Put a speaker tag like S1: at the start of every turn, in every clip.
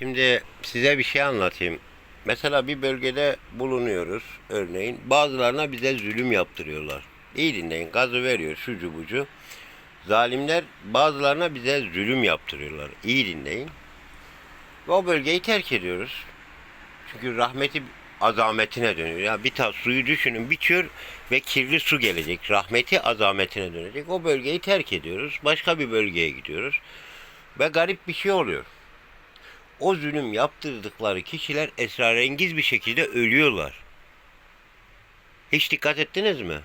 S1: Şimdi size bir şey anlatayım. Mesela bir bölgede bulunuyoruz örneğin. Bazılarına bize zulüm yaptırıyorlar. İyi dinleyin gazı veriyor şucu bucu. Zalimler bazılarına bize zulüm yaptırıyorlar. İyi dinleyin. Ve o bölgeyi terk ediyoruz. Çünkü rahmeti azametine dönüyor. Ya bir tas suyu düşünün biçiyor ve kirli su gelecek. Rahmeti azametine dönecek. O bölgeyi terk ediyoruz. Başka bir bölgeye gidiyoruz. Ve garip bir şey oluyor. O zulüm yaptırdıkları kişiler esrarengiz bir şekilde ölüyorlar. Hiç dikkat ettiniz mi?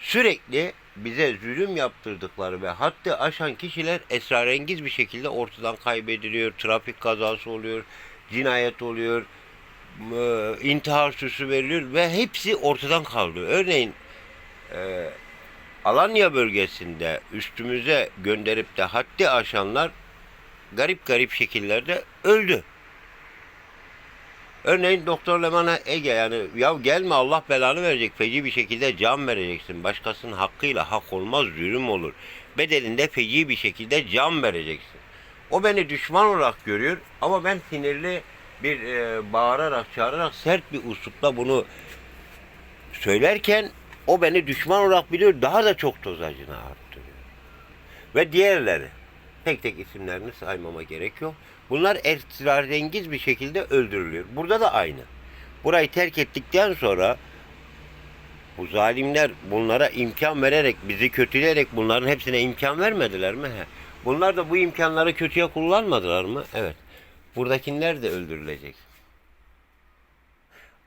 S1: Sürekli bize zulüm yaptırdıkları ve haddi aşan kişiler esrarengiz bir şekilde ortadan kaybediliyor. Trafik kazası oluyor, cinayet oluyor, e, intihar süsü veriliyor ve hepsi ortadan kalıyor. Örneğin e, Alanya bölgesinde üstümüze gönderip de haddi aşanlar garip garip şekillerde öldü. Örneğin Doktor Leman'a Ege yani ya gelme Allah belanı verecek feci bir şekilde can vereceksin. Başkasının hakkıyla hak olmaz zulüm olur. Bedelinde feci bir şekilde can vereceksin. O beni düşman olarak görüyor ama ben sinirli bir e, bağırarak çağırarak sert bir uslupla bunu söylerken o beni düşman olarak biliyor daha da çok tozacını arttırıyor. Ve diğerleri tek tek isimlerini saymama gerek yok. Bunlar esrarengiz bir şekilde öldürülüyor. Burada da aynı. Burayı terk ettikten sonra bu zalimler bunlara imkan vererek, bizi kötüleyerek bunların hepsine imkan vermediler mi? He. Bunlar da bu imkanları kötüye kullanmadılar mı? Evet. Buradakiler de öldürülecek.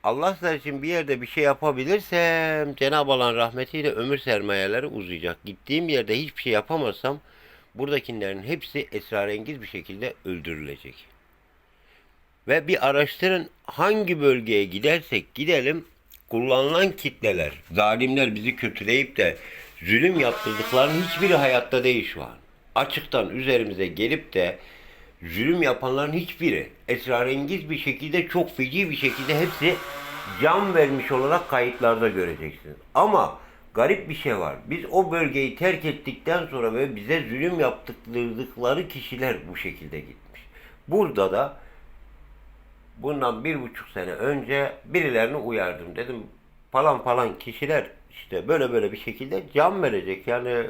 S1: Allah için bir yerde bir şey yapabilirsem Cenab-ı Allah'ın rahmetiyle ömür sermayeleri uzayacak. Gittiğim yerde hiçbir şey yapamazsam buradakilerin hepsi esrarengiz bir şekilde öldürülecek. Ve bir araştırın hangi bölgeye gidersek gidelim kullanılan kitleler, zalimler bizi kötüleyip de zulüm yaptırdıklarının hiçbiri hayatta değil şu an. Açıktan üzerimize gelip de zulüm yapanların hiçbiri esrarengiz bir şekilde çok feci bir şekilde hepsi can vermiş olarak kayıtlarda göreceksiniz. Ama garip bir şey var. Biz o bölgeyi terk ettikten sonra ve bize zulüm yaptırdıkları kişiler bu şekilde gitmiş. Burada da bundan bir buçuk sene önce birilerini uyardım. Dedim falan falan kişiler işte böyle böyle bir şekilde can verecek. Yani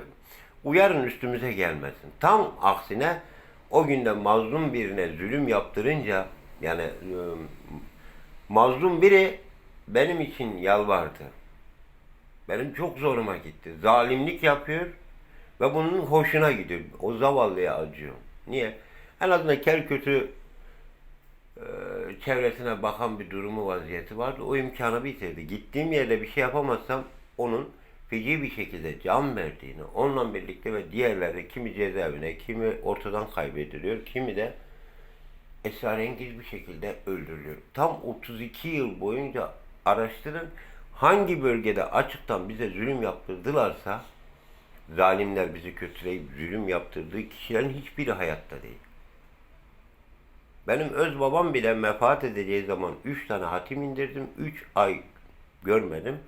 S1: uyarın üstümüze gelmesin. Tam aksine o günde mazlum birine zulüm yaptırınca yani e, mazlum biri benim için yalvardı. Benim çok zoruma gitti. Zalimlik yapıyor ve bunun hoşuna gidiyor. O zavallıya acıyor. Niye? En azından kel kötü e, çevresine bakan bir durumu vaziyeti vardı. O imkanı bitirdi. Gittiğim yerde bir şey yapamazsam onun feci bir şekilde can verdiğini, onunla birlikte ve diğerleri kimi cezaevine, kimi ortadan kaybediliyor, kimi de esrarengiz bir şekilde öldürülüyor. Tam 32 yıl boyunca araştırın hangi bölgede açıktan bize zulüm yaptırdılarsa zalimler bizi kötüleyip zulüm yaptırdığı kişilerin hiçbiri hayatta değil. Benim öz babam bile vefat edeceği zaman 3 tane hatim indirdim. 3 ay görmedim.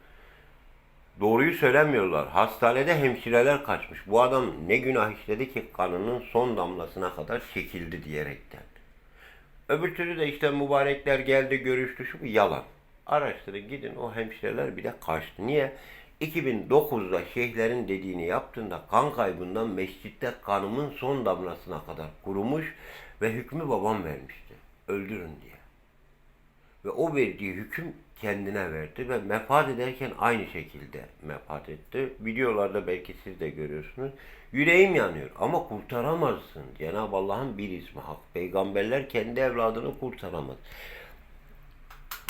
S1: Doğruyu söylemiyorlar. Hastanede hemşireler kaçmış. Bu adam ne günah işledi ki kanının son damlasına kadar çekildi diyerekten. Öbür türlü de işte mübarekler geldi görüştü şu yalan. Araştırın gidin o hemşireler bile kaçtı. Niye? 2009'da şeyhlerin dediğini yaptığında kan kaybından mescitte kanımın son damlasına kadar kurumuş ve hükmü babam vermişti. Öldürün diye. Ve o verdiği hüküm kendine verdi ve mefat ederken aynı şekilde mefat etti. Videolarda belki siz de görüyorsunuz. Yüreğim yanıyor ama kurtaramazsın. Cenab-ı Allah'ın bir ismi hak. Peygamberler kendi evladını kurtaramaz.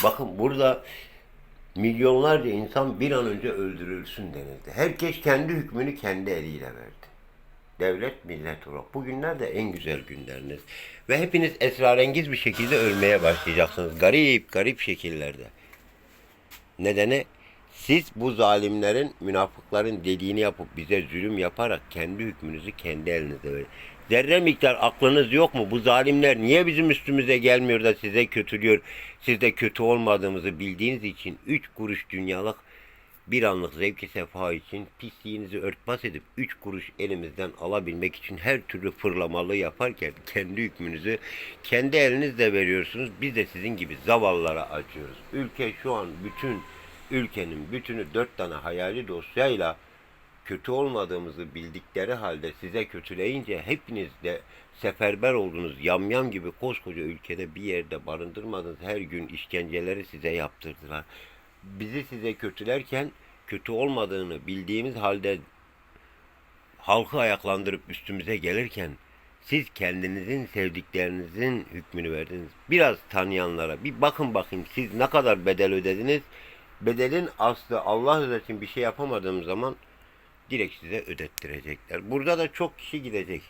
S1: Bakın burada milyonlarca insan bir an önce öldürülsün denildi. Herkes kendi hükmünü kendi eliyle verdi. Devlet millet olarak. Bugünler de en güzel günleriniz. Ve hepiniz esrarengiz bir şekilde ölmeye başlayacaksınız. Garip garip şekillerde. Nedeni siz bu zalimlerin, münafıkların dediğini yapıp bize zulüm yaparak kendi hükmünüzü kendi elinize verin. Zerre miktar aklınız yok mu? Bu zalimler niye bizim üstümüze gelmiyor da size kötülüyor? Siz de kötü olmadığımızı bildiğiniz için üç kuruş dünyalık bir anlık zevki sefa için pisliğinizi örtbas edip üç kuruş elimizden alabilmek için her türlü fırlamalı yaparken kendi hükmünüzü kendi elinizle veriyorsunuz. Biz de sizin gibi zavallılara acıyoruz. Ülke şu an bütün ülkenin bütünü dört tane hayali dosyayla kötü olmadığımızı bildikleri halde size kötüleyince hepiniz de seferber oldunuz. Yamyam gibi koskoca ülkede bir yerde barındırmadınız. Her gün işkenceleri size yaptırdılar. Bizi size kötülerken kötü olmadığını bildiğimiz halde halkı ayaklandırıp üstümüze gelirken siz kendinizin sevdiklerinizin hükmünü verdiniz. Biraz tanıyanlara bir bakın bakayım siz ne kadar bedel ödediniz. Bedelin aslı Allah ödesin bir şey yapamadığım zaman direkt size ödettirecekler. Burada da çok kişi gidecek.